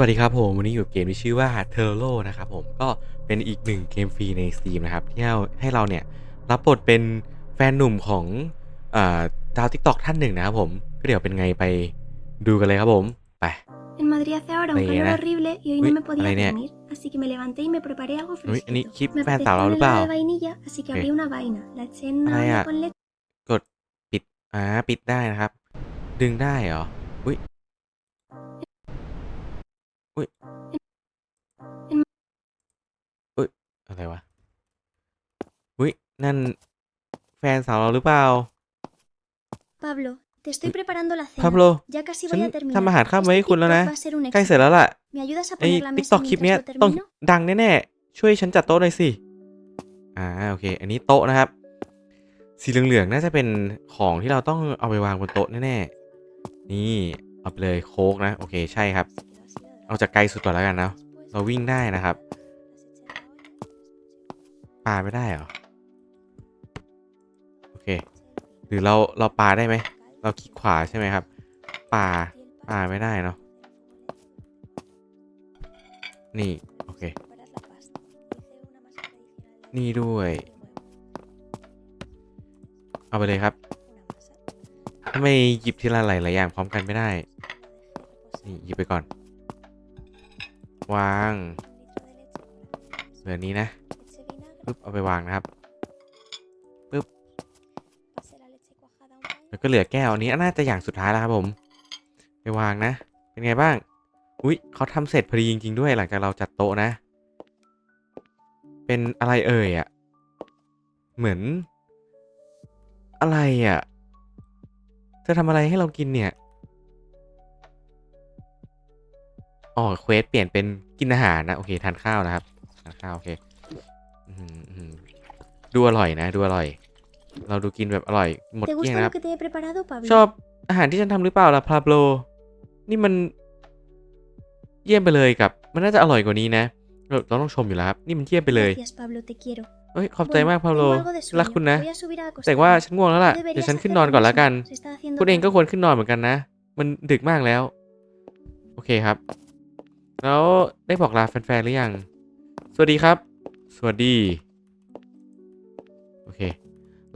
วัสดีครับผมวันนี้อยู่กับเกมที่ชื่อว่า t e r r o นะครับผมก็เป็นอีกหนึ่งเกมฟรีใน Steam นะครับที่ให้ให้เราเนี่ยรับบทเป็นแฟนหนุ่มของเอ่อดาวทิกตอกท่านหนึ่งนะครับผมก็เดี๋ยวเป็นไงไปดูกันเลยครับผม ไป En Madrid hace ahora un Leí, calor ¿eh? horrible y hoy Uy, no me podía Alenia. dormir, así que me levanté y me preparé algo Uy, ni fresquito. chip Me fan apetecía tào un lắm helado bao. de vainilla, así que Ok. abrí una vaina, la eché en una Ai olla ạ. con leche กดปิดอ่าปิดได้นะครับ ดึงได้เหรอ อุ้ยอุ้ยอุ้ยอะไรวะ อุ้ยนั่น แฟนสาวเราหรือเปล่า Pablo, te estoy preparando la cena. พาโล Ya casi ฉัน voy a terminar. ทำอาหารข้ามไว้ให้ Este คุณแล้วนะ TikTok va a ser un ใกล้เสร็จ éxito. แล้วล่ะ ¿Me ayudas a ไอ้ poner la ติ๊ก mesa ต็อกคลิปเนี้ย mientras lo ต้อง termino? ดังแน่ๆ ช่วยฉันจัดโต๊ะหน่อยสิ อ่า โอเค อันนี้โต๊ะนะครับ สีเหลืองๆ น่าจะเป็นของที่เราต้องเอาไปวางบนโต๊ะแน่ๆ นี่ เอาไปเลยโค้กนะ โอเค ใช่ครับ เอาจากไกลสุดก่อนแล้วกันนะเราวิ่งได้นะครับปาไม่ได้เหรอโอเค หรือเราเราปาได้ไหมเราคลิกขวาใช่ไหมครับปาปาไม่ได้เนาะนี่โอเคนี่ด้วยเอาไปเลยครับทำไมหยิบทีละหลายๆอย่างพร้อมกันไม่ได้ นี่หยิบไปก่อน วางเหลือนี้นะปึ๊บเอาไปวางนะครับปึ๊บแล้วก็เหลือแก้วอันนี้น่าจะอย่างสุดท้ายแล้วครับผม ไปวางนะ เป็นไงบ้าง อุ๊ยเขาทำเสร็จพอดีจริง ๆ ด้วยหลังจากเราจัดโต๊ะนะ เป็นอะไรเอ่ยอะ่ะเหมือน อะไรอะ่ะเธอทำอะไรให้เรากินเนี่ย อ๋อเควสเปลี่ยนเป็นกินอาหารนะ โอเคทานข้าวนะครับทานข้าวโอเคอื้อหืออื้อหือดูอร่อยนะ ดูอร่อย เราดูกินแบบอร่อย หมด ¿Te เกลี้ยง gusta นะค lo รับ que te he preparado, Pablo? ชอบอาหารที่ฉันทำหรือเปล่าล่ะพาโบลนี่มัน เยี่ยมไปเลยกับ มันน่าจะอร่อยกว่านี้นะเราเราต้องชมอยู่แล้วครับ นี่มันเยี่ยมไปเลย Gracias, Pablo, te quiero. เฮ้ยขอบใจ Bueno, มากพาโบล tengo algo de รัก sueño. คุณนะ Voy a subir a แต่ว่า acostarme. ฉันง่วงแล้วล่ะ Tú เดี๋ยว deberías ฉันขึ้น hacer นอน lo ก่อนแล้วกัน mismo. Se está haciendo คุณเองก็ tarde. ควรขึ้นนอนเหมือนกันนะ มันดึกมากแล้ว โอเคครับ แล้วได้บอกลาแฟนๆหรือยัง สวัสดีครับ สวัสดี โอเค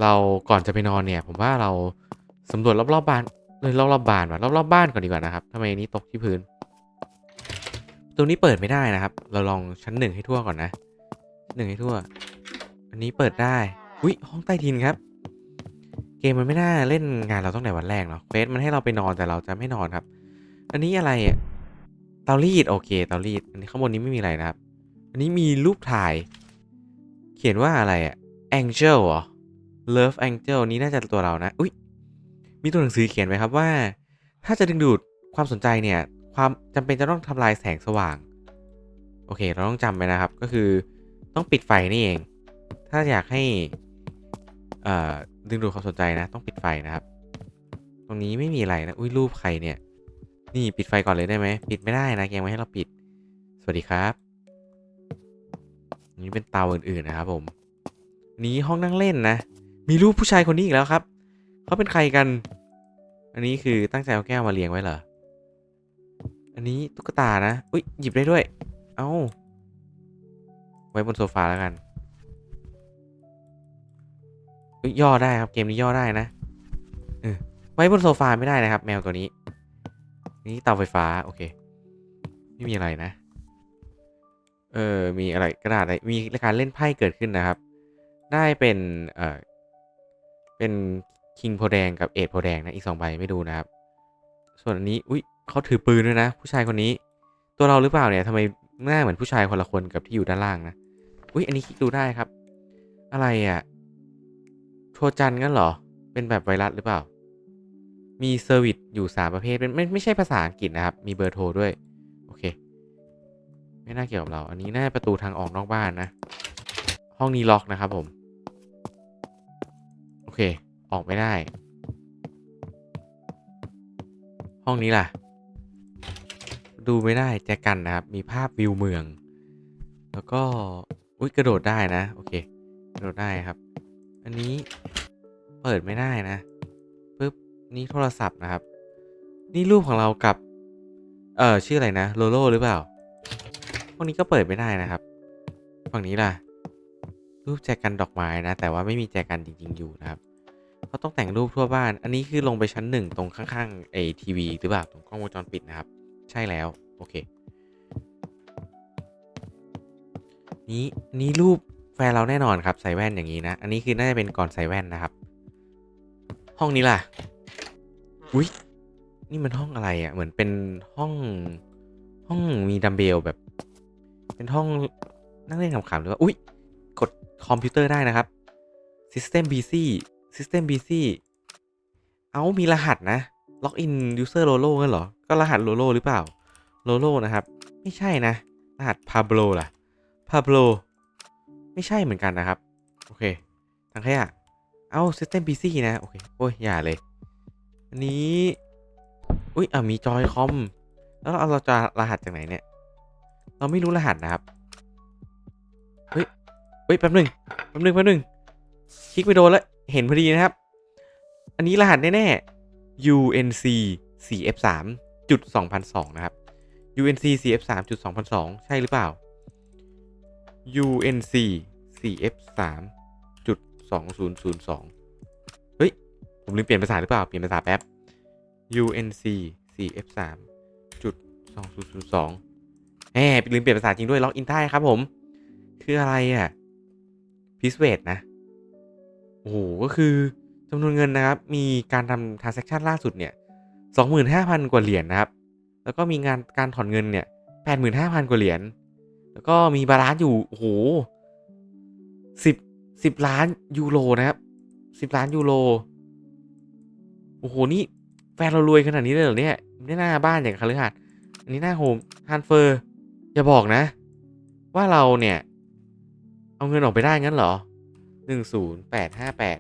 เราก่อนจะไปนอนเนี่ย ผมว่าเราสำรวจรอบๆบ้านเลยรอบๆบ้านว่ะรอบๆบ้านก่อนดีกว่านะครับทำไมอันนี้ตกที่พื้นตรงนี้เปิดไม่ได้นะครับ เราลองชั้นหนึ่งให้ทั่วก่อนนะชั้นหนึ่งให้ทั่ว อันนี้เปิดได้ อุ้ยห้องใต้ดินครับ เกมมันไม่น่าเล่นงานเราตั้งแต่วันแรกเนาะเควสมันให้เราไปนอนแต่เราจะไม่นอนครับ อันนี้อะไรอะเตารีดโอเคเตารีดอันนี้ข้างบนนี้ไม่มีอะไรนะครับ อันนี้มีรูปถ่าย เขียนว่าอะไรอะ Angel เหรอ Love Angel นี้น่าจะตัวเรานะ อุ้ยมีตัวหนังสือเขียนไว้ครับว่า ถ้าจะดึงดูดความสนใจเนี่ย ความจำเป็นจะต้องทำลายแสงสว่าง โอเค เราต้องจำไว้นะครับ ก็คือต้องปิดไฟนี่เอง ถ้าอยากให้อ่อดึงดูดความสนใจนะ ต้องปิดไฟนะครับ ตรงนี้ไม่มีอะไรนะ อุ้ยรูปใครเนี่ย นี่ปิดไฟก่อนเลยได้ไหม ปิดไม่ได้นะยังไม่ให้เราปิด สวัสดีครับนนี้เป็นเตาอื่นๆนะครับผมนี้ห้องนั่งเล่นนะ มีรูปผู้ชายคนนี้อีกแล้วครับ เขาเป็นใครกัน อันนี้คือตั้งใจเอาแก้วมาเรียงไว้เหรอ อันนี้ตุ๊กตานะ อุ้ยหยิบได้ด้วย เอ้า ไว้บนโซฟาแล้วกันย่อได้ครับเกมนี้ย่อได้นะไว้บนโซฟาไม่ได้นะครับ แมวตัวนี้ นี่เตาไฟฟ้า โอเค ไม่มีอะไรนะ เออ มีอะไรกระดาษอะไร มีการเล่นไพ่เกิดขึ้นนะครับ ได้เป็น เออเป็นคิงโพแดงกับเอทโพแดงนะอีกสองใบไม่ดูนะครับ ส่วนอันนี้ อุ้ยเขาถือปืนด้วยนะ ผู้ชายคนนี้ ตัวเราหรือเปล่าเนี่ยทำไมหน้าเหมือนผู้ชายคนละคนกับที่อยู่ด้านล่างนะ อุ้ยอันนี้คลิกดูได้ครับ อะไรอะ่ะโทรจันงั้นเหรอ เป็นแบบไวรัสหรือเปล่า มีเซอร์วิสอยู่ 3 ประเภทเป็นไม่ไม่ใช่ภาษาอังกฤษนะครับ มีเบอร์โทรด้วย โอเค ไม่น่าเกี่ยวกับเรา อันนี้น่าประตูทางออกนอกบ้านนะ ห้องนี้ล็อกนะครับผม โอเค ออกไม่ได้ ห้องนี้ล่ะ ดูไม่ได้แจกันนะครับ มีภาพวิวเมือง แล้วก็ อุ้ยกระโดดได้นะ โอเค กระโดดได้ครับ อันนี้เปิดไม่ได้นะ นี่โทรศัพท์นะครับ นี่รูปของเรากับ เอ่อชื่ออะไรนะโลโลหรือเปล่าพวกนี้ก็เปิดไม่ได้นะครับ ฝั่งนี้ล่ะ รูปแจกันดอกไม้นะ แต่ว่าไม่มีแจกันจริง ๆ อยู่นะครับเขาต้องแต่งรูปทั่วบ้าน อันนี้คือลงไปชั้นหนึ่งตรงข้างๆไอทีวีหรือเปล่าตรงกล้องวงจรปิดนะครับ ใช่แล้ว โอเค นี้นี้รูปแฟนเราแน่นอนครับใส่แว่นอย่างนี้นะ อันนี้คือน่าจะเป็นก่อนใส่แว่นนะครับ ห้องนี้ล่ะ อุ้ยนี่มันห้องอะไรอะ่ะ เหมือนเป็นห้องห้องมีดัมเบลแบบ เป็นห้องนั่งเล่นขำๆหรือว่า อุ้ยกดคอมพิวเตอร์ได้นะครับ System BC System BC เอามีรหัสนะ Login User Lolo งั้นเหรอ ก็รหัส Lolo หรือเปล่า Lolo นะครับ ไม่ใช่นะ รหัส Pablo ล่ะ Pablo ไม่ใช่เหมือนกันนะครับ โอเคทางขยะเอา System PC นะ โอเค โอ้ย อย่าเลย นี้ อุ้ยอะมีจอยคอม แล้วเราเราจะรหัสจากไหนเนี่ย เราไม่รู้รหัสนะครับ เฮ้ย เฮ้ยแป๊บหนึ่งแป๊บหนึ่งแป๊บหนึ่งคลิกไปโดนแล้ว เห็นพอดีนะครับ อันนี้รหัสแน่ๆ UNC 4F3 จุด2002 นะครับ UNC 4F3 จุด2002 ใช่หรือเปล่า UNC 4F3 จุด2002 ผมลืมเปลี่ยนภาษาหรือเปล่า เปลี่ยนภาษาแป๊บ UNC 4F3 จุด2002แหมลืมเปลี่ยนภาษาจริงด้วยล็อกอินได้ครับผม คืออะไรอะพิสเวดนะ โอ้โห ก็คือจำนวนเงินนะครับ มีการทำ transaction ล่าสุดเนี่ย25,000 กว่าเหรียญนะครับ แล้วก็มีงานการถอนเงินเนี่ย85,000 กว่าเหรียญ แล้วก็มีบาลานซ์อยู่ โอ้โห10 10 ล้านยูโรนะครับ 10 ล้านยูโร โอ้โห นี่แฟนเรารวยขนาดนี้เลยเหรอเนี่ยไม่หน้าบ้านอย่างคฤหาสน์อันนี้หน้าโฮมทานเฟอร์อย่าบอกนะ ว่าเราเนี่ย เอาเงินออกไปได้งั้นเหรอหนึ่งศูนย์แปดห้าแปด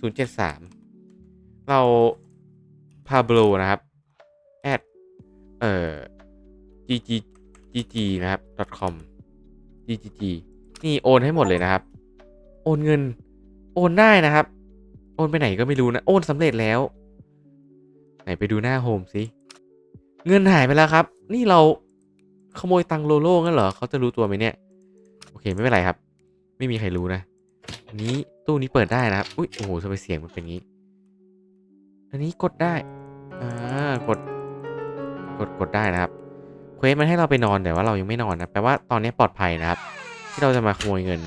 ศูนย์เจ็ดสามเราพาโบลนะครับแอดเอ่อ gg gg นะครับ com ggg นี่โอนให้หมดเลยนะครับ โอนเงิน โอนได้นะครับ โอนไปไหนก็ไม่รู้นะ โอนสำเร็จแล้ว ไหนไปดูหน้าโฮมสิเงินหายไปแล้วครับ นี่เราขโมยตังโลโล่งั้นเหรอเขาจะรู้ตัวไหมเนี่ย โอเคไม่เป็นไรครับ ไม่มีใครรู้นะอันนี้ตู้นี้เปิดได้นะครับอุ้ยโอ้โหทำไมเสียงมันเป็นงี้ อันนี้กดได้อ่ากดกดกดได้นะครับเควสมันให้เราไปนอนแต่ว่าเรายังไม่นอนนะแปลว่าตอนนี้ปลอดภัยนะครับ ที่เราจะมาขโมยเงิน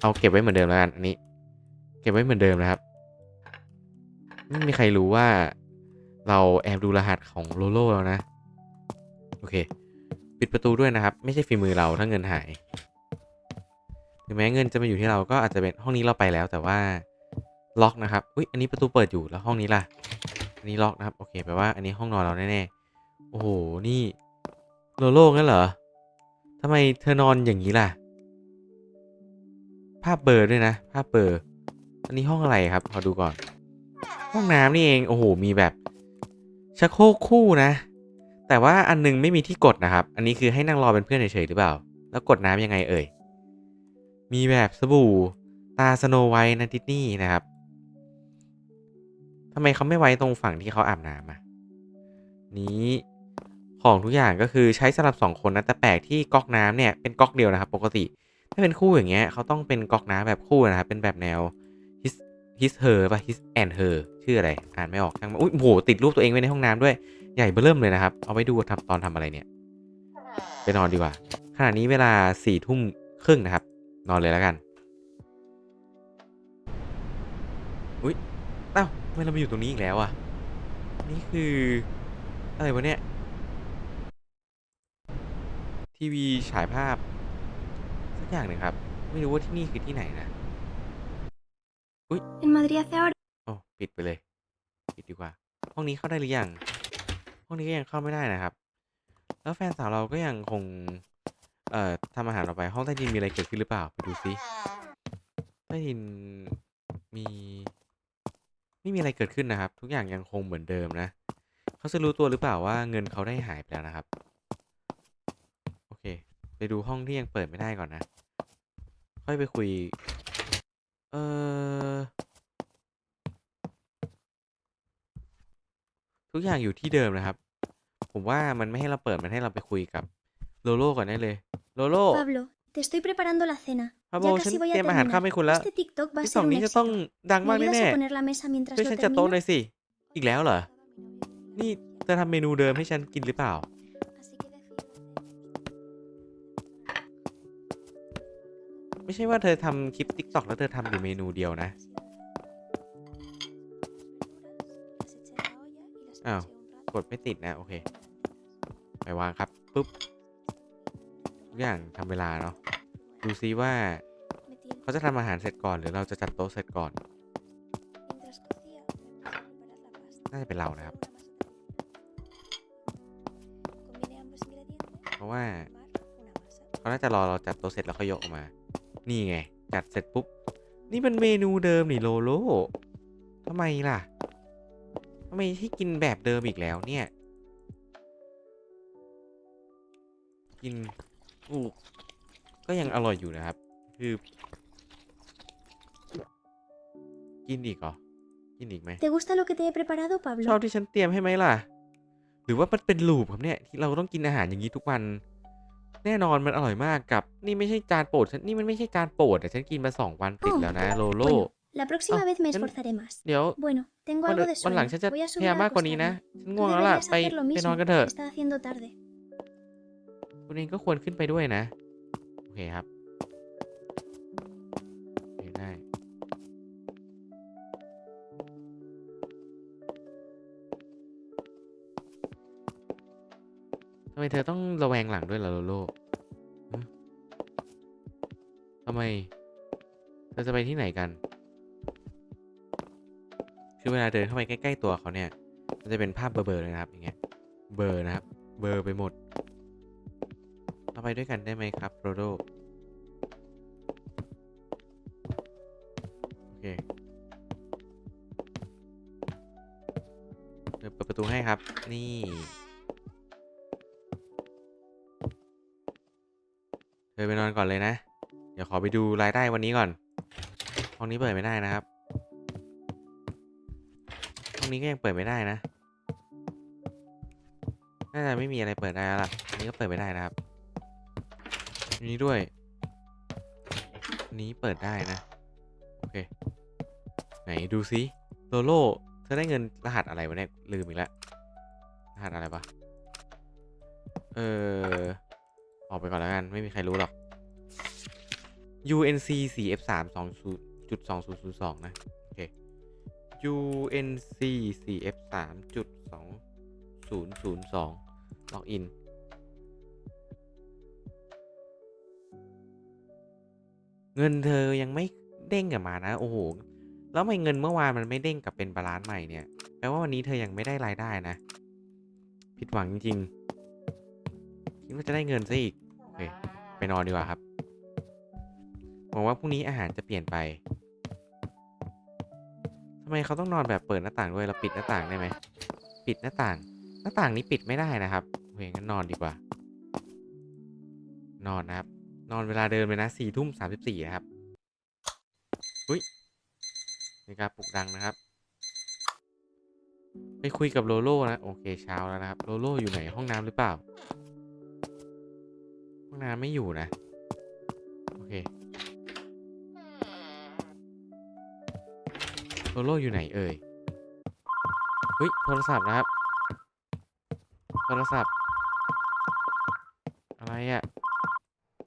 เอาเก็บไว้เหมือนเดิมแล้วกันอันนี้ เก็บไว้เหมือนเดิมนะครับไม่มีใครรู้ว่า เราแอบดูรหัสของโลโลแล้วนะ โอเค ปิดประตูด้วยนะครับ ไม่ใช่ฝีมือเราถ้าเงินหายถึงแม้เงินจะมาอยู่ที่เราก็อาจจะเป็นห้องนี้เราไปแล้วแต่ว่าล็อกนะครับ อุ้ยอันนี้ประตูเปิดอยู่แล้วห้องนี้ล่ะ อันนี้ล็อกนะครับ โอเคแปลว่าอันนี้ห้องนอนเราแน่ๆ โอ้โห นี่โลโล่งั้นเหรอทำไมเธอนอนอย่างนี้ล่ะ ภาพเบอร์ด้วยนะ ภาพเบอร์ อันนี้ห้องอะไรครับ ขอดูก่อน ห้องน้ำนี่เอง โอ้โห มีแบบ ชักโครกคู่นะ แต่ว่าอันนึงไม่มีที่กดนะครับ อันนี้คือให้นั่งรอเป็นเพื่อนเฉยๆหรือเปล่า แล้วกดน้ำยังไงเอ่ย มีแบบสบู่ตาสโนไวท์นะดิสนี่นะครับทำไมเขาไม่ไว้ตรงฝั่งที่เขาอาบน้ำอะ นี้ของทุกอย่างก็คือใช้สำหรับสองคนนะแต่แปลกที่ก๊อกน้ำเนี่ยเป็นก๊อกเดียวนะครับ ปกติ ถ้าเป็นคู่อย่างเงี้ยเขาต้องเป็นก๊อกน้ำแบบคู่นะครับเป็นแบบแนว his her ป่ะ his and her ชื่ออะไร อ่านไม่ออกช่างมันอุ้ยโหติดรูปตัวเองไว้ในห้องน้ำด้วยใหญ่เบ้อเริ่มเลยนะครับ เอาไว้ดูทำตอนทำอะไรเนี่ย ไปนอนดีกว่า ขณะนี้เวลาสี่ทุ่มครึ่งนะครับ นอนเลยแล้วกัน อุ้ยเอ้าทำไมเรามาอยู่ตรงนี้อีกแล้วอะ นี่คือ อะไรวะเนี่ย ทีวีฉายภาพ สักอย่างหนึ่งครับ ไม่รู้ว่าที่นี่คือที่ไหนนะ En Madrid hace ahora. โอ้ปิดไปเลย ปิดดีกว่า ห้องนี้เข้าได้หรือยัง ห้องนี้ก็ยังเข้าไม่ได้นะครับ แล้วแฟนสาวเราก็ยังคง เอ่อทำอาหารเราไปห้องใต้ดินมีอะไรเกิดขึ้นหรือเปล่าไปดูซิใต้ดินมี ไม่มีอะไรเกิดขึ้นนะครับ ทุกอย่างยังคงเหมือนเดิมนะเขาจะรู้ตัวหรือเปล่าว่าเงินเขาได้หายไปแล้วนะครับ โอเค ไปดูห้องที่ยังเปิดไม่ได้ก่อนนะ ค่อยไปคุย เออทุกอย่างอยู่ที่เดิมนะครับ ผมว่ามันไม่ให้เราเปิด มันให้เราไปคุยกับโลโลก่อนได้เลย โลโล Pablo, te estoy preparando la cena. พาโบ Ya ฉัน casi voy เต a รียมอาหารข้าม terminar. ให้คุณแล้ว Este TikTok va a ที่ส ser อง un นี้จะต้อง éxito. ดัง ¿Me มาก ayudas แน่ a poner la mesa ๆ mientras ช่วย lo ฉันจัดโต๊ะหน่ termino? อยสิ อีกแล้วเหรอ นี่เธอทำเมนูเดิมให้ฉันกินหรือเปล่า ไม่ใช่ว่าเธอทำคลิปติ๊กต็อกแล้วเธอทำอยู่เมนูเดียวนะ อ้าว กดไม่ติดนะ โอเค ไปวางครับปุ๊บทุกอย่างทำเวลาเนาะ ดูซิว่าเขาจะทำอาหารเสร็จก่อน หรือเราจะจัดโต๊ะเสร็จก่อน น่าจะเป็นเรานะครับ เพราะว่าเขาน่าจะรอเราจัดโต๊ะเสร็จแล้วเขายกออกมา นี่ไง จัดเสร็จปุ๊บ นี่มันเมนูเดิมนี่โลโลทำไมล่ะทำไมให้กินแบบเดิมอีกแล้วเนี่ย กินอูก็ยังอร่อยอยู่นะครับ คือ กินอีกเหรอ กินอีกไหม ¿Te gusta lo que te he preparado, ชอบ Pablo? ที่ฉันเตรียมให้ไหมล่ะ หรือว่ามันเป็นลูปครับเนี่ยที่เราต้องกินอาหารอย่างนี้ทุกวัน แน่นอนมันอร่อยมากกับ นี่ไม่ใช่จานโปรดฉันนี่มันไม่ใช่จานโปรดแต่ฉันกินมาสองวันติดแล้วนะโลโล Bueno, la próxima Ah, vez me en- esforzaré más. เดี๋ยว Bueno, tengo วัน algo de วันหลัง sueño. ฉันจะ Voy a พ subir ยายาม a มากกว่านี้นะ acostarme. ฉันง่วง Tú แล้วล่ะ deberías ไป hacer lo ไปนอน mismo. กันเถอะ Está haciendo tarde. คุณเองก็ควรขึ้นไปด้วยนะ โอเคครับ ไมเธอต้องระแวงหลังด้วยล่ะโลโลทำไมเธอจะไปที่ไหนกัน คือเวลาเดินเข้าไปใกล้ๆตัวเขาเนี่ย มันจะเป็นภาพเบลอๆเลยนะครับ อย่างเงี้ย เบลอนะครับ เบลอไปหมด เราไปด้วยกันได้ไหมครับโรโด โอเคเดี๋ยวเปิดประตูให้ครับ นี่ อไปนอนก่อนเลยนะ เดี๋ยวขอไปดูรายได้วันนี้ก่อน ห้องนี้เปิดไม่ได้นะครับ ห้องนี้ก็ยังเปิดไม่ได้นะ น่าจะไม่มีอะไรเปิดได้แล้วล่ะอันนี้ก็เปิดไม่ได้นะครับอันนี้ด้วย นี้เปิดได้นะ โอเค ไหนดูซิโลโลเธอได้เงินรหัสอะไรวะเนี่ยลืมอีกแล้วรหัสอะไรปะเออ ไปก่อนแล้วกัน ไม่มีใครรู้หรอก UNC 4F3 2.2002 นะ โอเค UNC4F3.20.02 ล็อกอินเงินเธอยังไม่เด้งกลับมานะ โอ้โห แล้วทำไมเงินเมื่อวานมันไม่เด้งกลับเป็นบาลานซ์ใหม่เนี่ย แปลว่าวันนี้เธอยังไม่ได้รายได้นะ ผิดหวังจริงๆคิดว่าจะได้เงินซะอีก เค ไปนอนดีกว่าครับหวังว่าพรุ่งนี้อาหารจะเปลี่ยนไปทำไมเขาต้องนอนแบบเปิดหน้าต่างด้วยเราปิดหน้าต่างได้ไหมปิดหน้าต่าง หน้าต่างนี้ปิดไม่ได้นะครับโอเคงั้นนอนดีกว่า นอนนะครับ นอนเวลาเดิมเลยนะสี่ทุ่มสามสิบสี่นะครับอุ้ยนาฬิกาปลุกดังนะครับ ไปคุยกับโลโล่นะ โอเคเช้าแล้วนะครับ โลโล่อยู่ไหนห้องน้ำหรือเปล่า ห้องน้ำไม่อยู่นะ โอเคโลโล่อยู่ไหนเอ่ย เฮ้ย โทรศัพท์นะครับ โทรศัพท์ อะไรอะ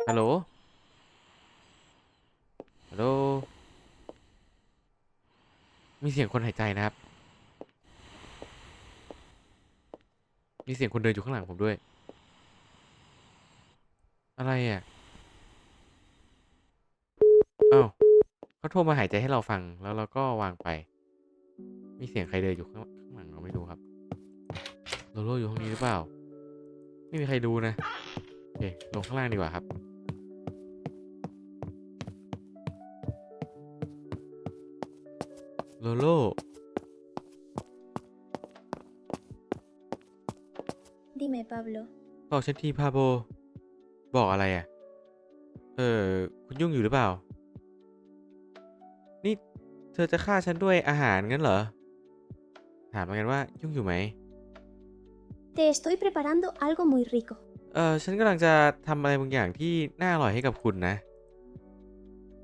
ฮัลโหล ฮัลโหล มีเสียงคนหายใจนะครับ มีเสียงคนเดินอยู่ข้างหลังผมด้วย อะไรอะอ้าวเขาโทรมาหายใจให้เราฟังแล้วเราก็วางไป มีเสียงใครเดินอยู่ข้างข้างหลังเราไม่รู้ครับโลโลอยู่ห้องนี้หรือเปล่า ไม่มีใครรู้นะโอเคลงข้างล่างดีกว่าครับโลโล Dime, Pablo. บอกฉันทีพาโบ บอกอะไรอะ เออ คุณยุ่งอยู่หรือเปล่า นี่เธอจะฆ่าฉันด้วยอาหารงั้นเหรอ ถามมากันว่ายุ่งอยู่ไหม Te estoy preparando algo muy rico. เออฉันกำลังจะทำอะไรบางอย่างที่น่าอร่อยให้กับคุณนะ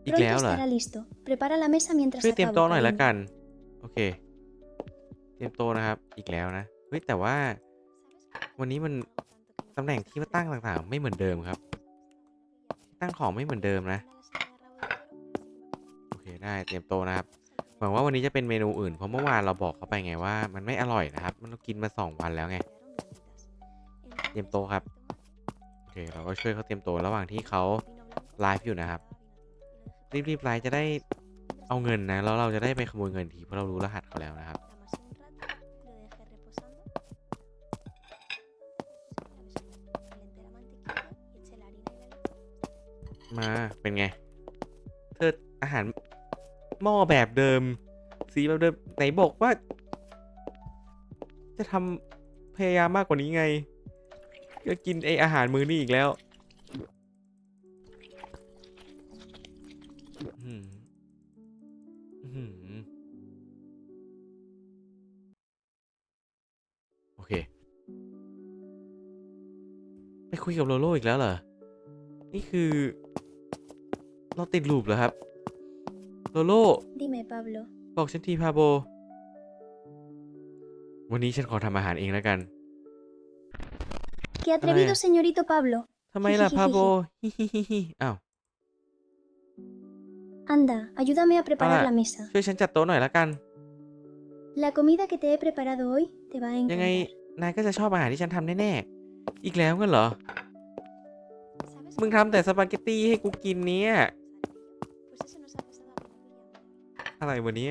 อีก Pronto แล้วเหรอ estará listo. Prepara la mesa mientras ช่วยเตรียม acabo, โต๊ะหน่อยละ cariño. กัน โอเค เตรียมโต๊ะนะครับ อีกแล้วนะ เฮ้ย แต่ว่า วันนี้มัน ตำแหน่งที่มาตั้งต่างๆ ไม่เหมือนเดิมครับ ตั้งของไม่เหมือนเดิมนะ โอเคได้เตรียมโตนะครับหวังว่าวันนี้จะเป็นเมนูอื่นเพราะเมื่อวานเราบอกเขาไปไงว่า มันไม่อร่อยนะครับ มันกินมาสองวันแล้วไง เตรียมโตครับ โอเคเราก็ช่วยเขาเตรียมโตระหว่างที่เขาไลฟ์อยู่นะครับ รีบๆไลฟ์จะได้เอาเงินนะแล้วเราจะได้ไปขโมยเงินทีเพราะเรารู้รหัสเขาแล้วนะครับ มาเป็นไง เธออาหารหม้อแบบเดิม สีแบบเดิม ไหนบอกว่า จะทำพยายามมากกว่านี้ไง ก็กินไออาหารมือนี้อีกแล้วโอเค ไปคุยกับโลโลอีกแล้วเหรอ นี่คือ เราติดลูปเหรอครับโลโล Dime, Pablo. บอกฉันทีพาโบ วันนี้ฉันขอทำอาหารเองแล้วกัน Qué atrevido, señorito Pablo. ทำไมล่ะ พาโบ ฮิฮิฮิฮิอ้าว Anda, ayúdame a preparar Ahora, la mesa. ช่วยฉันจัดโต๊ะหน่อยละกัน La comida que te he preparado hoy te va a ยังไง encantar. นายก็จะชอบอาหารที่ฉันทำแน่ๆ อีกแล้วกันเหรอ มึงทำแต่สปาเกตตี้ให้กูกินเนี่ย อะไรวันนี้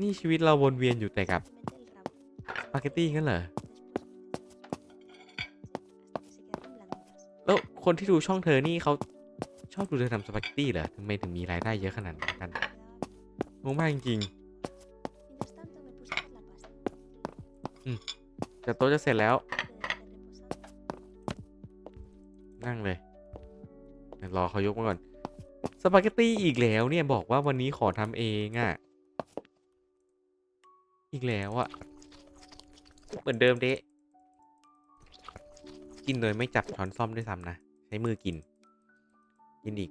นี่ชีวิตเราวนเวียนอยู่แต่กับสปาเกตตี้งั้นเหรอแล้วคนที่ดูช่องเธอนี่เขาชอบดูเธอทำสปาเกตตี้เหรอทำไมถึงมีรายได้เยอะขนาดนั้นกันงงมากจริงๆแต่โต๊ะจะเสร็จแล้ว นั่งเลยรอเขายกมาก่อน สปาเกตตี้อีกแล้วเนี่ยบอกว่าวันนี้ขอทำเองอะ่ะ อีกแล้วอะ่ะ เหมือนเดิมเดะกินโดยไม่จับช้อนซ่อมด้วยซ้ำนะ ใช้มือกิน กินอีก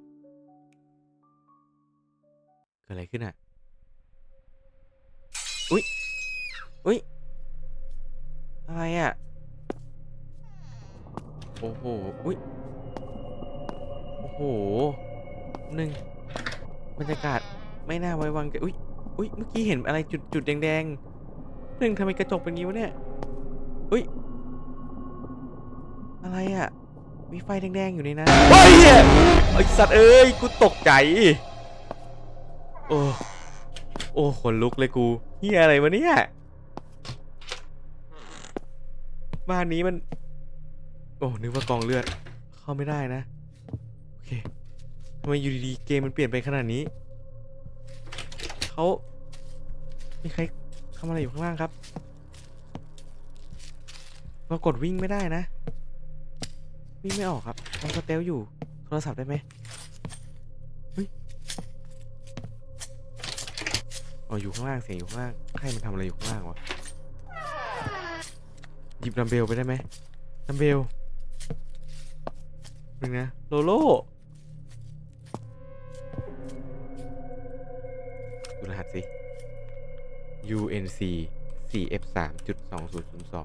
เกิดอะไรขึ้นอะ่ะ อุ๊ยอุ๊ยอะไรอะ่ะ โอ้โห อุ๊ยโอ้โห หนึ่งบรรยากาศไม่น่าไว้วางใจอุ๊ยอุ๊ยเมื่อกี้เห็นอะไรจุดจุดแดงๆหนึ่งทำไมกระจกเป็นงี้วะเนี่ยอุ๊ยอะไรอะมีไฟแดงๆอยู่ในนั้นเฮ้ยเหี้ยไอสัตว์เอ้ยกูตกใจโอ้โอ้ขนลุกเลยกูเฮียอะไรวะเนี่ยบ้านนี้มัน โอ้นึกว่ากองเลือดเข้าไม่ได้นะโอเค ทำไมอยู่ดีๆเกมมันเปลี่ยนไปขนาดนี้ เขามีใครทำอะไรอยู่ข้างล่างครับ เรากดวิ่งไม่ได้นะ วิ่งไม่ออกครับเราสเตลอยู่ โทรศัพท์ได้ไหมเฮ้ยอ๋ออยู่ข้างล่างเสียงอยู่ข้างล่างใครมันทำอะไรอยู่ข้างล่างวะ หยิบดัมเบลไปได้ไหมดัมเบลหนึ่งนะ โลโล UNC 4 F 3.2002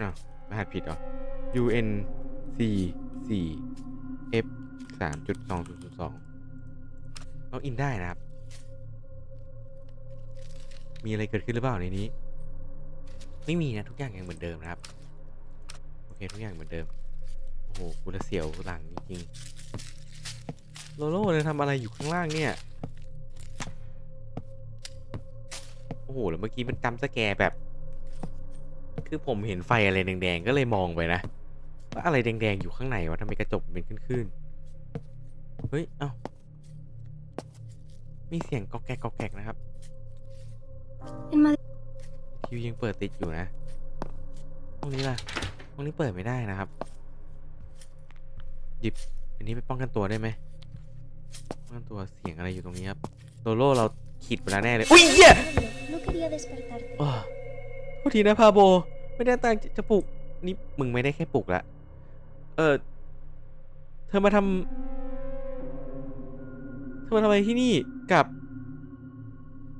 อ้าวรหัสผิดเหรอ UNC 4 F 3.2002ล็อกอินได้นะครับ มีอะไรเกิดขึ้นหรือเปล่าในนี้ ไม่มีนะทุกอย่างยังเหมือนเดิมนะครับ โอเคทุกอย่างเหมือนเดิม โอ้โหกูจะเสียวหลังจริงๆโลโล่เลยทำอะไรอยู่ข้างล่างเนี่ย อ้โหแล้วเมื่อกี้มันจำสแกร์แบบ คือผมเห็นไฟอะไรแดงๆ ก็เลยมองไปนะ ว่าอะไรแดงๆ อยู่ข้างในวะทำไมกระจกเป็นขึ้นๆ เฮ้ย เอ้า มีเสียงกอกแกกกอกแกกนะครับ En Madrid ทีวียังเปิดติดอยู่นะห้องนี้ล่ะห้องนี้เปิดไม่ได้นะครับ หยิบอันนี้ไปป้องกันตัวได้ไหมป้องกันตัวเสียงอะไรอยู่ตรงนี้ครับโลโล่เรา ขีดไปแล้วแน่เลย อุ้ยเหี้ย Pablo, no quería despertarte. โอ้โทโทษทีนะพาโบ ไม่ได้ตั้งใจจะปลุกนี่มึงไม่ได้แค่ปลุกละ เออ เธอมาทำเธอมาทำอะไรที่นี่กับ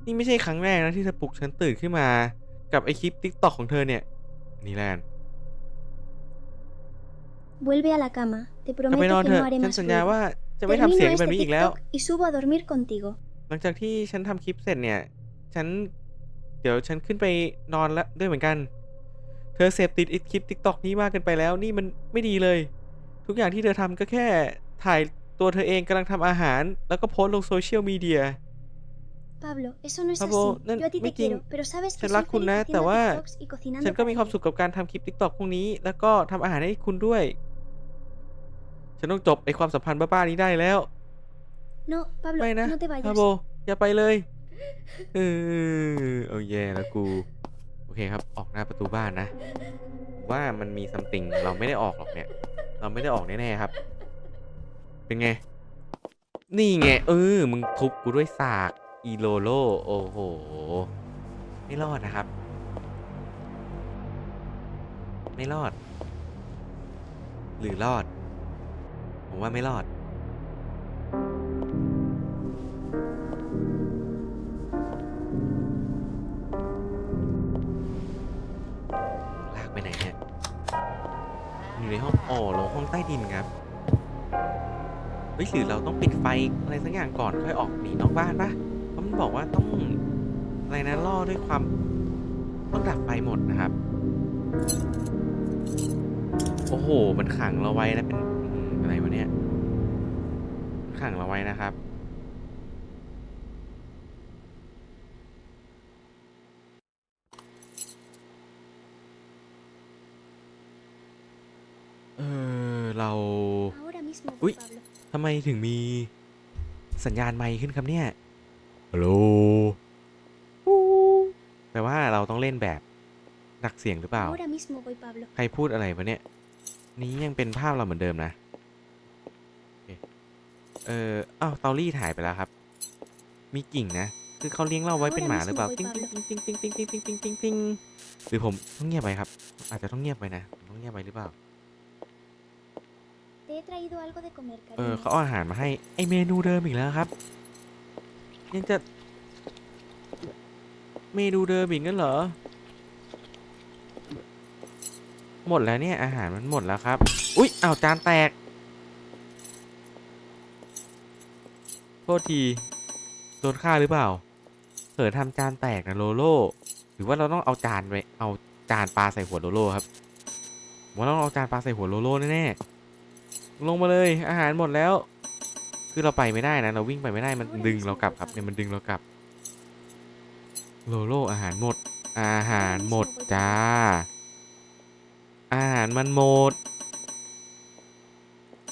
นี่ไม่ใช่ครั้งแรกนะที่เธอปลุกฉันตื่นขึ้นมากับไอคลิปติ๊กต็อกของเธอเนี่ยนี่แลน Vuelve a la cama. Te กลับไป prometo นอน que เถ no อะ haré ฉัน más สัญญา ruido. ว่าจะไม่ทำเสียง Termino แบบ este นี้อีกแล้ว TikTok y subo a dormir contigo. หลังจากที่ฉันทำคลิปเสร็จเนี่ย ฉัน เดี๋ยวฉันขึ้นไปนอนแล้วด้วยเหมือนกัน เธอเสพติดไอ้คลิปติ๊กต็อกนี้มากเกินไปแล้ว นี่มันไม่ดีเลย ทุกอย่างที่เธอทำก็แค่ถ่ายตัวเธอเองกำลังทำอาหาร แล้วก็โพสต์ลงโซเชียลมีเดีย Pablo, eso no es Pablo, así. no- Yo a ti te ไม่จริง quiero, pero sabes que ฉัน soy รักคุณ feliz นะ haciendo แต่ว่า TikToks y cocinando ฉันก็ para มีความ ti. สุขกับการทำคลิปติ๊กต็อกพวกนี้ แล้วก็ทำอาหารให้คุณด้วย ฉันต้องจบไอความสัมพันธ์บ้าๆนี้ได้แล้ว No, Pablo, ไม่นะ no te พา vayas. โบอย่าไปเลยเออเอาแย่แล้วกู โอเคครับ ออกหน้าประตูบ้านนะ ว่ามันมีซัมติงเราไม่ได้ออกหรอกเนี่ย เราไม่ได้ออกแน่ๆครับ เป็นไง นี่ไง เออ มึงทุบกูด้วยสาก อีโลโล โอ้โห ไม่รอดนะครับ ไม่รอด หรือรอด ผมว่าไม่รอด อ๋อลงห้องใต้ดินครับเฮ้ยหรือเราต้องปิดไฟอะไรสักอย่างก่อนค่อยออกหนีนอกบ้านปะเพราะมันบอกว่าต้องอะไรนะล่อด้วยความต้องดับไฟหมดนะครับ โอ้โห มันขังเราไว้นะเป็นอะไรวะเนี่ย ขังเราไว้นะครับ เออ เรา Ahora mismo Uy. voy, Pablo. ทำไม ถึงมีสัญญาณไมค์ขึ้นครับเนี่ยฮัลโหลแปลว่าเราต้องเล่นแบบดักเสียงหรือเปล่า Ahora mismo voy, Pablo. ใครพูดอะไรวะเนี่ย นี้ยังเป็นภาพเราเหมือนเดิมนะโอเคเอออ้าวเตาลี่ถ่ายไปแล้วครับ มีกิ่งนะ คือเขาเลี้ยงเราไว้เป็นหมาหรือเปล่า ติ๊งติ๊งติ๊งติ๊งติ๊งติ๊งติ๊งติ๊งติ๊งติ๊งหรือผมต้องเงียบไปครับ อาจจะต้องเงียบไปนะผมต้องเงียบไปหรือเปล่า Te he traído algo de comer, เออ cariño. เขาเอาอาหารมาให้ ไอเมนูเดิมอีกแล้วครับ ยังจะ เมนูเดิมอีกงั้นเหรอ หมดแล้วเนี่ย อาหารมันหมดแล้วครับ อุ๊ยอ้าวจานแตก โทษที โดนฆ่าหรือเปล่า เผลอทำจานแตกนะโลโล หรือว่าเราต้องเอาจานไป เอาจานปลาใส่หัวโลโลครับผมว่าเราต้องเอาจานปลาใส่หัวโลโลแน่ๆ ลงมาเลยอาหารหมดแล้ว คือเราไปไม่ได้นะ เราวิ่งไปไม่ได้มันดึงเรากลับครับเนี่ยมันดึงเรากลับโลโลอาหารหมด อาหารหมดจ้า อาหารมันหมด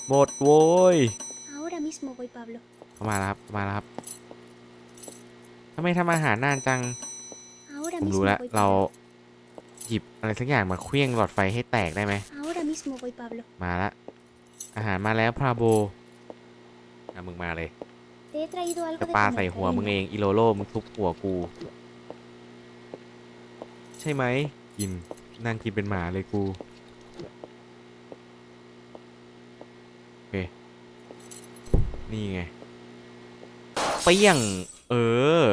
หมดโว้ย Ahora mismo voy, Pablo. เข้ามาแล้วครับเข้ามาแล้วครับทำไมทำอาหารนานจัง Ahora ผม mismo รู้แล้ว voy, เรา Pablo. หยิบอะไรสักอย่างมาเคลี้ยงหลอดไฟให้แตกได้ไหม Ahora mismo voy, Pablo. มาละ อาหารมาแล้วพราโบอะมึงมาเลย Te he traído algo จะ de ปา comer, ใส่หัวมึง cariño. เองอีโลโลมึงทุบหัวกู ใช่ไหมกินนั่งกินเป็นหมาเลยกูโอเคนี่ไงเปี้ยง เออ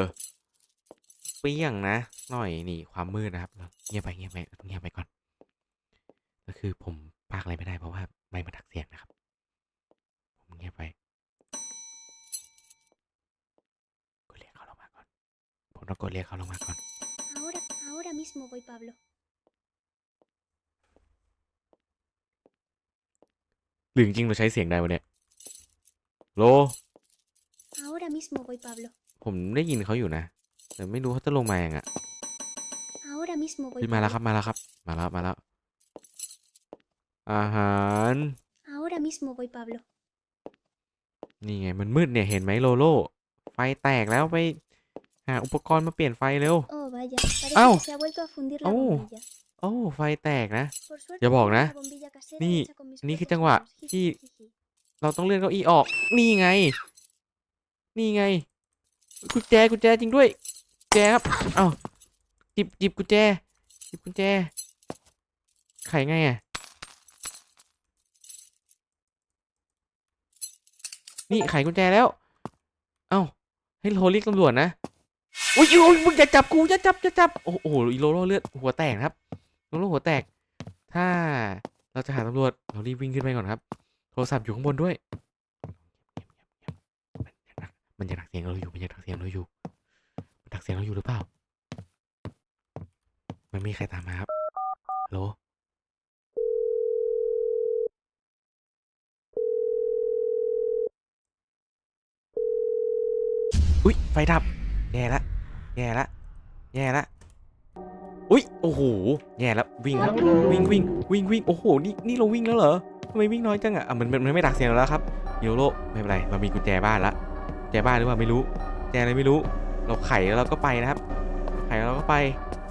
เปี้ยงนะ หน่อยนี่ความมืดนะครับเราเงียบไปเงียบไปต้องเงียบไปก่อน ก็คือผม พากอะไรไม่ได้เพราะว่าไม่มาทักเสียงนะครับ ผมเงียบไปกดเรียกเขาลงมาก่อน ผมต้องกดเรียกเขาลงมาก่อน Ahora, ahora mismo voy, Pablo. หรือจริงๆเราใช้เสียงได้วะเนี่ยโล Ahora mismo voy, Pablo. ผมได้ยินเขาอยู่นะ แต่ไม่รู้เขาจะลงมาอย่างอะ Ahora mismo voy, เฮ้ยมาแล้วค Pablo. รับมาแล้วครับ มาแล้วมาแล้ว อาหาร Ahora mismo voy, Pablo. นี่ไงมันมืดเนี่ยเห็นไหมโลโล ไฟแตกแล้วไปหาอุปกรณ์มาเปลี่ยนไฟเร็ว Oh, vaya. Parece Au. que se ha vuelto a fundir la Au. bombilla. โอ้ไฟแตกนะ Por suerte, Ya tengo บอกนะ una bombilla casera Ni- hecha con mis นี่คือ propias จังหวะ manos. Jiji, ที่ jiji. เราต้องเลื่อนเก้าอี้ออก นี่ไง นี่ไง กุญแจกุญแจจริงด้วยกุญแจครับ เอ้าจิบจิบกุญแจหยิบกุญแจ ไขไงอะ นี่ไขกุญแจแล้ว เอ้า ให้โทรเรียกตำรวจนะอุ้ยอุ้ยมึงอย่าจับกูอย่าจับอย่าจับ โอ้โหอีโลโลเลือดหัวแตกครับโลโลหัวแตก ถ้าเราจะหาตำรวจเรารีบวิ่งขึ้นไปก่อนครับ โทรศัพท์อยู่ข้างบนด้วย มันจะดักเสียงเราอยู่ มันจะดักเสียงเราอยู่ มันดักเสียงเราอยู่หรือเปล่า มันมีใครตามมาครับโล อุ้ยไฟดับ แย่ละแย่ละแย่ละอุ้ยโอ้โหแย่แล้ววิ่งครับวิ่งวิ่งวิ่งวิ่งโอ้โหนี่นี่เราวิ่งแล้วเหรอทำไมวิ่งน้อยจังอะอะมันมันมันไม่ดักเสียงเราแล้วครับโยโรไม่เป็นไรเรามีกุญแจบ้านละกุญแจบ้านหรือเปล่าไม่รู้กุญแจอะไรไม่รู้ เราไขแล้วเราก็ไปนะครับ ไขแล้วเราก็ไป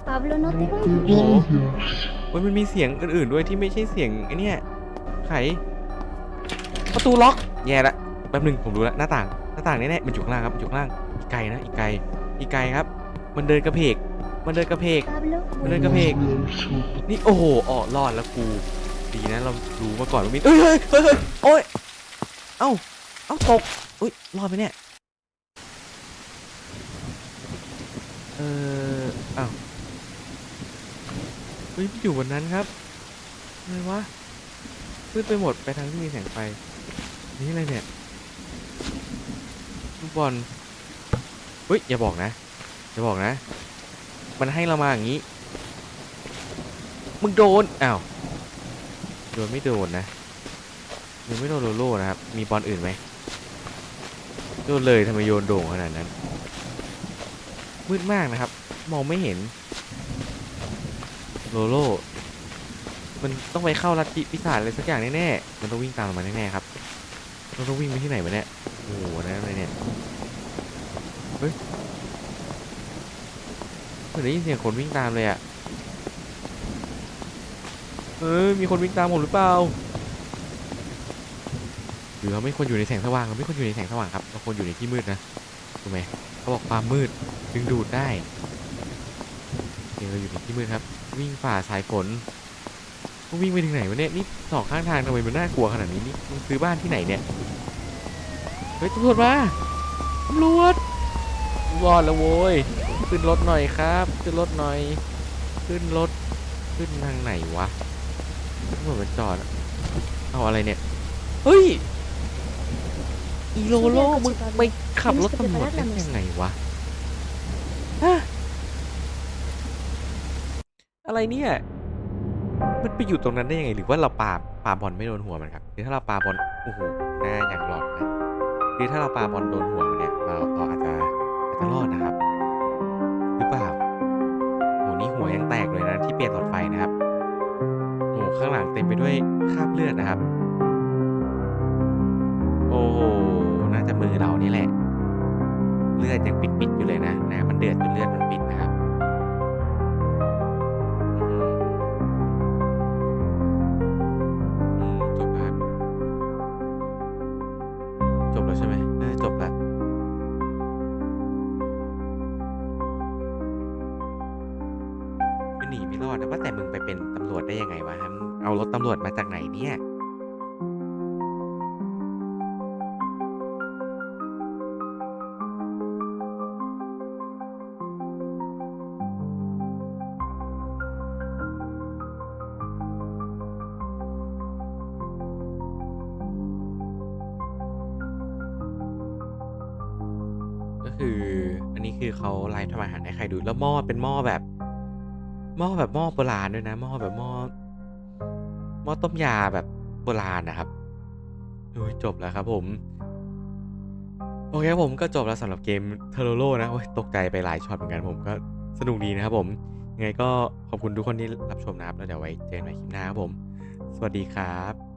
Pablo, no te โอ้ vayas. โหเฮ้ยมันมีเสียงอื่นๆด้วยที่ไม่ใช่เสียงไอ้เนี่ยไขประตูล็อกแย่ละแป๊บหนึงผมรู้แล้วหน้าต่างห น้าต่างแน่ๆมันอยู่ข้างล่างครับมันอยู่ข้างล่างอีกไกลนะอีกไกลอีกไกลครับ มันเดินกระเพก มันเดินกระเพก Pablo, มันเดินกระเพก นี่โอ้โหออกรอดแล้วกู ดีนะเรารู้มาก่อนว่ามีเอ้ยเฮ้ยเฮ้ยเฮ้ยโอ้ยเอ้าเอ้าตกอุ้ยรอดไหมเนี่ยเอออ้าวเฮ้ยมันอยู่บนนั้นครับอะไรวะมืดไปหมดไปทางที่มีแสงไฟนี่อะไรเนี่ยลู กบอลเฮ้ยอย่าบอกนะอย่าบอกนะ มันให้เรามาอย่างนี้ มึงโดนอ้าวโดนไม่โดนนะมึงไม่โดนโลโล่นะครับ มีบอลอื่นไหมโดนเลยทำไมโยนโด่งขนาดนั้น มืดมากนะครับ มองไม่เห็น โลโล่มันต้องไปเข้าลัทธิปีศาจอะไรสักอย่างแน่ๆ มันต้องวิ่งตามมาแน่ๆครับ เราต้องวิ่งไปที่ไหนวะเนี่ย โอ้โหนะ เฮ้ยเหมือนได้ยินเสียงคนวิ่งตามเลยอะเออมีคนวิ่งตามผมหรือเปล่าหรือเราไม่ควรอยู่ในแสงสว่างเราไม่ควรอยู่ในแสงสว่างครับเราควรอยู่ในที่มืดนะถูกไหมเขาบอกความมืดดึงดูดได้เดี๋ยวเราอยู่ในที่มืดครับ วิ่งฝ่าสายฝนวิ่งไปถึงไหนวะเนี่ยนี่สองข้างทางทำไมมันน่ากลัวขนาดนี้นี่มึงซื้อบ้านที่ไหนเนี่ย เฮ้ยตำรวจมาตำรวจรอดแล้วโว้ยขึ้นรถหน่อยครับ ขึ้นรถหน่อย ขึ้นรถขึ้นทางไหนวะตำรวจมันจอดอะเอาอะไรเนี่ยเฮ้ยอีโลโลมึงไปขับรถตำรวจได้ยังไงวะฮะอะไรเนี่ยมันไปอยู่ตรงนั้นได้ยังไงหรือว่าเราปาปาบอลไม่โดนหัวมันครับหรือถ้าเราปาบอลโอ้โหน่าอย่างหลอดนะ หรือถ้าเราปาบอลโดนหัวมันเนี่ยเราเราอาจจะอาจจะรอดนะครับ หรือเปล่าโหนี่หัวยังแตกเลยนะที่เปลี่ยนหลอดไฟนะครับโหข้างหลังเต็มไปด้วยคราบเลือดนะครับ โอ้โหน่าจะมือเรานี่แหละ เลือดยังปิดๆอยู่เลยนะน้ำมันเดือดจนเลือดมันปิดนะครับ หนีไม่รอดนะว่าแต่มึงไปเป็นตำรวจได้ยังไงวะฮะเอารถตำรวจมาจากไหนเนี่ยก็คืออันนี้คือเขาไลฟ์ทำอาหารให้ใครดูแล้วหม้อเป็นหม้อแบบ หม้อแบบหม้อโบราณด้วยนะหม้อแบบหม้อหม้อต้มยาแบบโบราณนะครับโอ้ยจบแล้วครับผมโอเคผมก็จบแล้วสำหรับเกมเทโรโลนะโอ้ยตกใจไปหลายช็อตเหมือนกันผมก็สนุกดีนะครับผมยังไงก็ขอบคุณทุกคนที่รับชมนะครับแล้วเดี๋ยวไว้เจอกันใหม่คลิปหน้าครับผม สวัสดีครับ